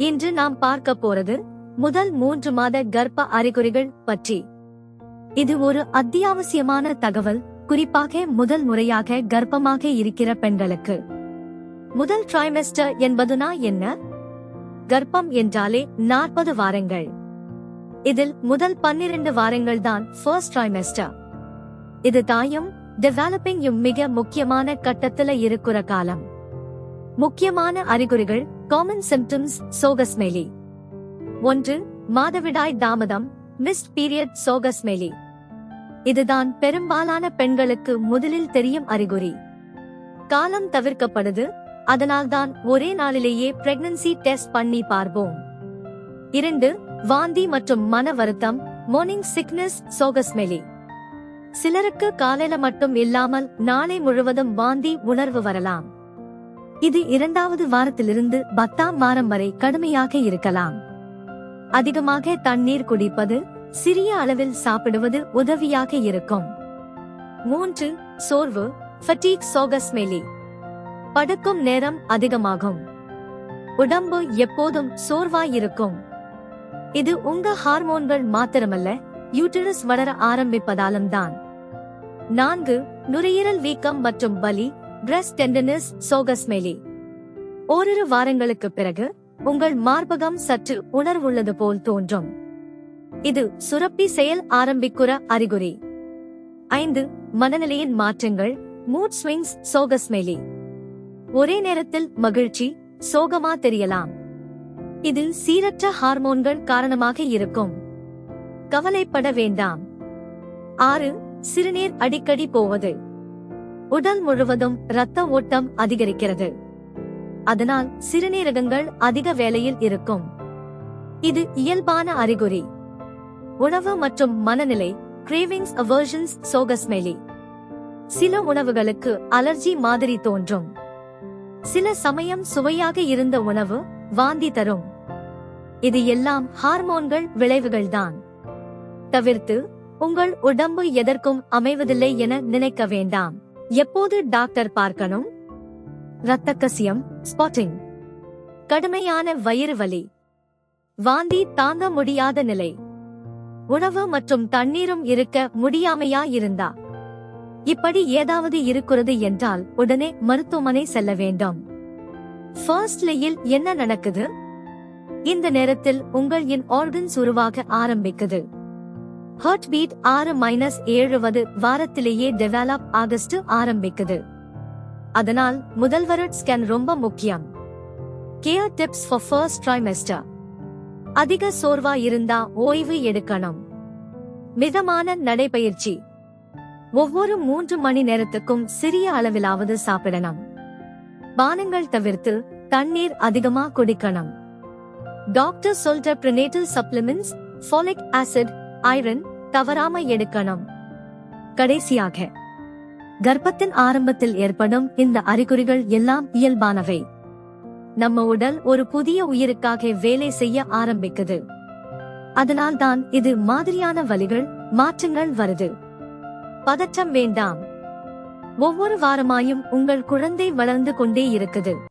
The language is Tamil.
இன்று நாம் பார்க்க போறது முதல் மூன்று மாத கர்ப்ப அறிகுறிகள் பற்றி. இது ஒரு அத்தியாவசியமான தகவல் குறிப்பாக முதல் முறையாக கர்ப்பமாக இருக்கிற பெண்களுக்கு. முதல் ட்ரைமெஸ்டர் என்பதுனா என்ன? கர்ப்பம் என்றாலே நாற்பது வாரங்கள். இதில் முதல் பன்னிரண்டு வாரங்கள் தான் ஃபர்ஸ்ட் ட்ரைமெஸ்டர் இது தாயும் டெவலப்பிங் மிக முக்கியமான கட்டத்துல இருக்கிற காலம். முக்கியமான அறிகுறிகள் காமன் சிம்டம்ஸ் சோகஸ்மேலி ஒன்று மாதவிடாய் தாமதம் மிஸ்ட் பீரியட் சோகஸ்மேலி இதுதான் பெரும்பாலான பெண்களுக்கு முதலில் தெரியும் அறிகுறி. காலம் தவிர்க்கப்படுது அதனால்தான் ஒரே நாளிலேயே பிரெக்னன்சி டெஸ்ட் பண்ணி பார்ப்போம். இரண்டு வாந்தி மற்றும் மன வருத்தம் மார்னிங் சிக்னஸ் சோகஸ்மெலி சிலருக்கு காலையில மட்டும் இல்லாமல் நாளை முழுவதும் வாந்தி உணர்வு வரலாம். இது இரண்டாவது வாரத்திலிருந்து பத்தாம் வாரம் வரை கடுமையாக இருக்கலாம். அதிகமாக தண்ணீர் குடிப்பது சிறிய அளவில் சாப்பிடுவது உதவியாக இருக்கும். மூன்று சோர்வு ஃபட்டீக் சோகஸ்மெலி படுக்கும் நேரம் அதிகமாகும். உடம்பு எப்போதும் சோர்வாயிருக்கும். இது உங்க ஹார்மோன்கள் மாத்திரமல்ல யூட்டரஸ் வளர ஆரம்பிப்பதாலும் தான். நான்கு நுரையீரல் வீக்கம் மற்றும் பலி பிரஸ்ட் டெண்டனஸ் சோகஸ்மெலி ஓரிரு வாரங்களுக்கு பிறகு உங்கள் மார்பகம் சற்று உணர்வுள்ளது போல் தோன்றும். இது சுரப்பி செயல் ஆரம்பிக்குற அறிகுறி. ஐந்து மனநிலையின் மாற்றங்கள் மூட் ஸ்விங்ஸ் சோகஸ்மெலி ஒரே நேரத்தில் மகிழ்ச்சி சோகமா தெரியலாம். இது சீரற்ற ஹார்மோன்கள் காரணமாக இருக்கும். கவலைப்பட வேண்டாம். ஆறு சிறுநீர் அடிக்கடி போவது. உடல் முழுவதும் இரத்த ஓட்டம் அதிகரிக்கிறது. அதனால் சிறுநீரகங்கள் அதிக வேலையில் இருக்கும். இது இயல்பான அறிகுறி. உணவு மற்றும் மனநிலை கிரேவிங்ஸ் அவர்ஷன்ஸ் சோகஸ்மெலி சில உணவுகளுக்கு அலர்ஜி மாதிரி தோன்றும். சில சமயம் சுவையாக இருந்த உணவு வாந்தி தரும். இது எல்லாம் ஹார்மோன்கள் விளைவுகள்தான். தவிர்த்து உங்கள் உடம்பு எதற்கும் அமைவதில்லை என நினைக்க வேண்டாம். எப்போது டாக்டர் பார்க்கணும்? இரத்த கசியம் ஸ்பாட்டிங். கடுமையான வயிறு வலி. வாந்தி தாங்க முடியாத நிலை. உணவு மற்றும் தண்ணீரும் இருக்க முடியாமையா இருந்தா? இப்படி ஏதாவது இருக்கிறது என்றால் உடனே மருத்துவமனை செல்ல வேண்டும். ஃபர்ஸ்ட் லேயில் என்ன நடக்குது? இந்த நேரத்தில் உங்கள் என் ஆர்கன்ஸ் உருவாக ஆரம்பிக்குது. ஹார்ட் பீட் ஆறு மைனஸ் ஏழுவது வாரத்திலேயே டெவலப் ஆகஸ்ட் ஆரம்பிக்குது. அதனால் முதல் வருட் ஸ்கேன் ரொம்ப முக்கியம். Care tips for first trimester அதிக சோர்வா இருந்தா ஓய்வு எடுக்கணும். மிதமான நடைபயிற்சி. ஒவ்வொரு மூன்று மணி நேரத்துக்கும் சிறிய அளவிலாவது சாப்பிடணும். பானங்கள் தவிர்த்து தண்ணீர் அதிகமா குடிக்கணும். டாக்டர் சொல்ற prenatal supplements folic acid iron தவறாம எடுக்கணும். கடைசியாக கர்ப்பத்தின் ஆரம்பத்தில் ஏற்படும் இந்த அறிகுறிகள் எல்லாம் இயல்பானவை. நம்ம உடல் ஒரு புதிய உயிருக்காக வேலை செய்ய ஆரம்பிக்குது. அதனால்தான் இது மாதிரியான வழிகள் மாற்றங்கள் வருது. பதற்றம் வேண்டாம். ஒவ்வொரு வாரமாயும் உங்கள் குழந்தை வளர்ந்து கொண்டே இருக்குது.